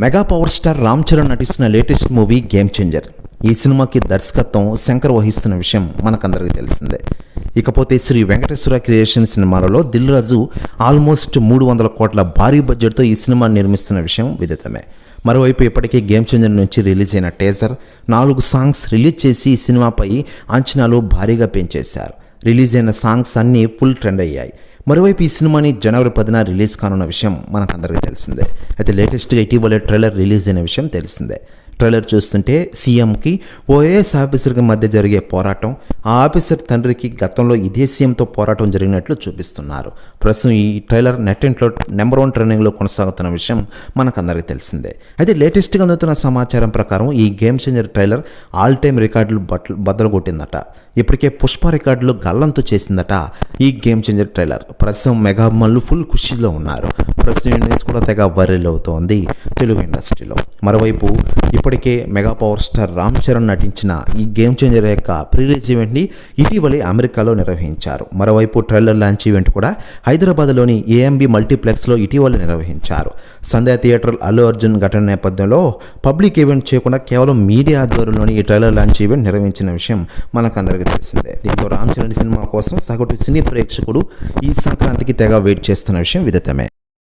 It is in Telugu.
Mega power star Ram Charan నటిస్తున్న లేటెస్ట్ మూవీ గేమ్ చేంజర్. ఈ సినిమాకి దర్శకత్వం శంకర్ వహిస్తున్న విషయం మనకందరికీ తెలిసిందే. ఇకపోతే శ్రీ వెంకటేశ్వర క్రియేషన్ సినిమాలలో దిల్ రాజు ఆల్మోస్ట్ మూడు వందల కోట్ల భారీ బడ్జెట్తో ఈ సినిమా నిర్మిస్తున్న విషయం విదితమే. మరోవైపు ఇప్పటికే గేమ్ చేంజర్ నుంచి రిలీజ్ అయిన టేజర్ నాలుగు సాంగ్స్ రిలీజ్ చేసి ఈ సినిమాపై అంచనాలు భారీగా పెంచేశారు. రిలీజ్ అయిన సాంగ్స్ అన్నీ ఫుల్ ట్రెండ్ అయ్యాయి. మరోవైపు ఈ సినిమాని జనవరి పదిన రిలీజ్ కానున్న విషయం మనకందరికీ తెలిసిందే. అయితే లేటెస్ట్గా ఇటీవలే ట్రైలర్ రిలీజ్ అయిన విషయం తెలిసిందే. ట్రైలర్ చూస్తుంటే సీఎంకి ఓఎస్ ఆఫీసర్కి మధ్య జరిగే పోరాటం ఆ ఆఫీసర్ తండ్రికి గతంలో ఇదే సీఎంతో పోరాటం జరిగినట్లు చూపిస్తున్నారు. ప్రస్తుతం ఈ ట్రైలర్ నెట్టింట్లో నెంబర్ వన్ ట్రైనింగ్లో కొనసాగుతున్న విషయం మనకందరికీ తెలిసిందే. అయితే లేటెస్ట్గా అందుతున్న సమాచారం ప్రకారం ఈ game changer trailer all time రికార్డులు బట్టలు బద్దలు కొట్టిందట ఇప్పటికే పుష్ప రికార్డులు గల్లంతో చేసిందట ఈ గేమ్ చేంజర్ ట్రైలర్. ప్రస్తుతం మెగాభిమానులు ఫుల్ ఖుషీలో ఉన్నారు. ప్రస్తుతం కూడా తెగ వైరల్ అవుతోంది తెలుగు ఇండస్ట్రీలో. మరోవైపు ఇప్పటికే mega power star Ram Charan నటించిన ఈ గేమ్ చేంజర్ యొక్క ప్రీలీజ్ ఈవెంట్ని ఇటీవలే అమెరికాలో నిర్వహించారు. మరోవైపు ట్రైలర్ లాంచ్ ఈవెంట్ కూడా హైదరాబాద్లోని ఏఎంబి మల్టీప్లెక్స్లో ఇటీవల నిర్వహించారు. సంధ్యా థియేటర్ అల్లు అర్జున్ ఘటన నేపథ్యంలో పబ్లిక్ ఈవెంట్ చేయకుండా కేవలం మీడియా ఆధ్వర్యంలోని ఈ ట్రైలర్ లాంచ్ ఈవెంట్ నిర్వహించిన విషయం మనకందరికీ తెలిసిందే. దీంతో రామ్ చరణ్ సినిమా కోసం సగటు సినీ ప్రేక్షకుడు ఈ సంక్రాంతికి తెగ వెయిట్ చేస్తున్న విషయం విదితమే.